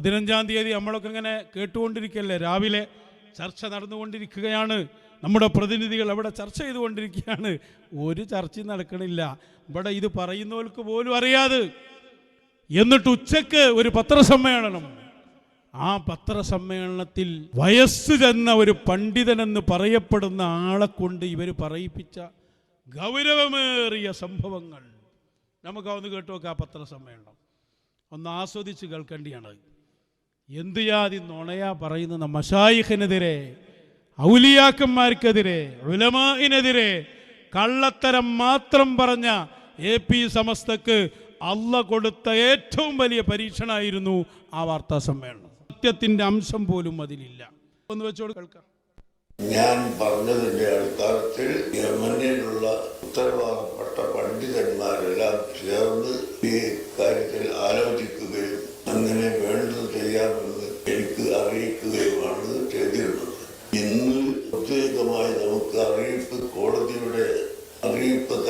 പതിനഞ്ചാം തീയതി നമ്മളൊക്കെ ഇങ്ങനെ കേട്ടുകൊണ്ടിരിക്കല്ലേ? രാവിലെ ചർച്ച നടന്നുകൊണ്ടിരിക്കുകയാണ്. നമ്മുടെ പ്രതിനിധികൾ അവിടെ ചർച്ച ചെയ്തുകൊണ്ടിരിക്കുകയാണ്. ഒരു ചർച്ചയും നടക്കണില്ല. ഇവിടെ ഇത് പറയുന്നവർക്ക് പോലും അറിയാതെ. എന്നിട്ട് ഉച്ചയ്ക്ക് ഒരു പത്രസമ്മേളനം. ആ പത്രസമ്മേളനത്തിൽ വയസ്സ് ചെന്ന ഒരു പണ്ഡിതനെന്ന് പറയപ്പെടുന്ന ആളെ കൊണ്ട് ഇവർ പറയിപ്പിച്ച ഗൗരവമേറിയ സംഭവങ്ങൾ. നമുക്ക് ഒന്ന് കേട്ടു നോക്കാം ആ പത്രസമ്മേളനം. ഒന്ന് ആസ്വദിച്ച് കേൾക്കേണ്ടിയാണ് എന്ത് ജാതി നുണയാ പറയുന്ന മഷായിഖിനെതിരെ ഔലിയാക്കന്മാർക്കെതിരെ ഉലമാഹിനെതിരെ കള്ളത്തരം മാത്രം പറഞ്ഞ എ പി സമസ്തക്ക് അല്ല കൊടുത്ത ഏറ്റവും വലിയ പരീക്ഷണമായിരുന്നു ആ വാർത്താ സമ്മേളനം. സത്യത്തിന്റെ അംശം പോലും അതിലില്ല. ഒന്ന് വെച്ചോട് കേൾക്കാം. ഞാൻ പറഞ്ഞതിന്റെ അടിസ്ഥാനത്തിൽ യമനിലുള്ള ഉത്തരവാദപ്പെട്ട പണ്ഡിതന്മാരെല്ലാം ചേർന്ന് ഈ കാര്യത്തിൽ ആലോചിക്കുകയും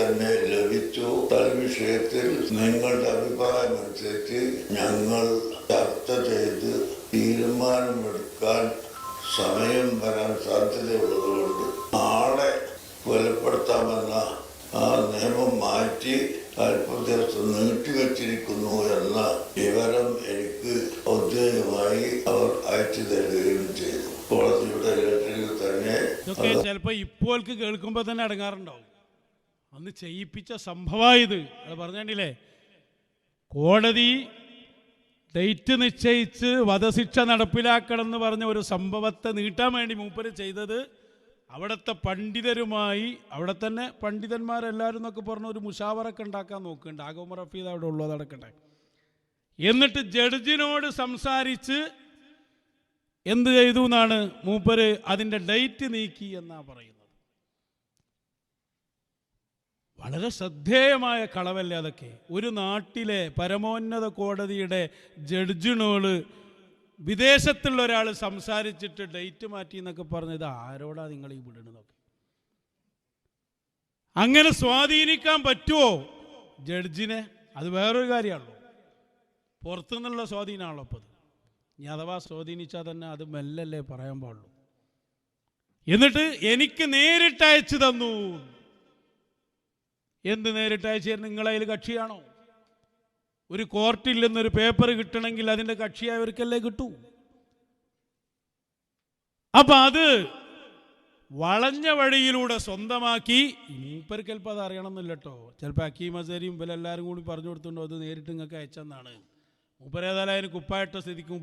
തന്നെ ലഭിച്ചു. പല വിഷയത്തിൽ നിങ്ങളുടെ അഭിപ്രായം അനുസരിച്ച് ഞങ്ങൾ ചർച്ച ചെയ്ത് തീരുമാനമെടുക്കാൻ സമയം വരാൻ സാധ്യതയുള്ളതുകൊണ്ട് നാളെ കൊലപ്പെടുത്താമെന്ന ആ നിയമം മാറ്റി അല്പദിവസം നീട്ടിവെച്ചിരിക്കുന്നു എന്ന വിവരം എനിക്ക് ഔദ്യോഗികമായി അവർ അയച്ചു തരികയും ചെയ്തു. കോടതിയുടെ ലെറ്ററിൽ തന്നെ ചിലപ്പോൾ ഇപ്പോൾക്ക് കേൾക്കുമ്പോൾ തന്നെ അടങ്ങാറുണ്ടാവും. അന്ന് ചെയ്യിപ്പിച്ച സംഭവമായത് അത് പറഞ്ഞില്ലേ കോടതി ഡേറ്റ് നിശ്ചയിച്ച് വധശിക്ഷ നടപ്പിലാക്കണം എന്ന് പറഞ്ഞ ഒരു സംഭവത്തെ നീട്ടാൻ വേണ്ടി മൂപ്പര് ചെയ്തത് അവിടുത്തെ പണ്ഡിതരുമായി അവിടെ തന്നെ പണ്ഡിതന്മാരെല്ലാവരും എന്നൊക്കെ പറഞ്ഞ ഒരു മുഷാവറൊക്കെ ഉണ്ടാക്കാൻ നോക്കുന്നുണ്ട്. ആഗോമർ റഫീദ് അവിടെ ഉള്ളത് എന്നിട്ട് ജഡ്ജിനോട് സംസാരിച്ച് എന്ത് ചെയ്തു എന്നാണ് മൂപ്പര് അതിന്റെ ഡേറ്റ് നീക്കി എന്നാണ് പറയുന്നത്. വളരെ ശ്രദ്ധേയമായ കളവല്ലേ അതൊക്കെ? ഒരു നാട്ടിലെ പരമോന്നത കോടതിയുടെ ജഡ്ജിനോട് വിദേശത്തുള്ള ഒരാൾ സംസാരിച്ചിട്ട് ഡേറ്റ് മാറ്റി എന്നൊക്കെ പറഞ്ഞത് ആരോടാ നിങ്ങൾ ഈ വിടണതൊക്കെ അങ്ങനെ സ്വാധീനിക്കാൻ പറ്റുമോ ജഡ്ജിനെ? അത് വേറൊരു കാര്യമാണല്ലോ. പുറത്തുനിന്നുള്ള സ്വാധീനമാണല്ലോ അപ്പോൾ ഇനി അഥവാ സ്വാധീനിച്ചാൽ തന്നെ അത് മെല്ലല്ലേ പറയാൻ പാടുള്ളൂ. എന്നിട്ട് എനിക്ക് നേരിട്ട് അയച്ചു തന്നു. എന്ത് നേരിട്ട് അയച്ചു നിങ്ങളതിൽ കക്ഷിയാണോ? ഒരു കോർട്ടിൽ നിന്നൊരു പേപ്പർ കിട്ടണമെങ്കിൽ അതിന്റെ കക്ഷിയായവർക്കല്ലേ കിട്ടൂ? അപ്പൊ അത് വളഞ്ഞ വഴിയിലൂടെ സ്വന്തമാക്കി മൂപ്പർക്ക് ചിലപ്പോൾ അത് അറിയണമെന്നില്ല കേട്ടോ ചിലപ്പോൾ അക്കീം അസരിയും ഇവരെല്ലാവരും കൂടി പറഞ്ഞു കൊടുത്തുണ്ടോ അത് നേരിട്ട് നിങ്ങൾക്ക് അയച്ചെന്നാണ്. മൂപ്പരേതായാലും കുപ്പായിട്ട സ്ഥിതിക്ക്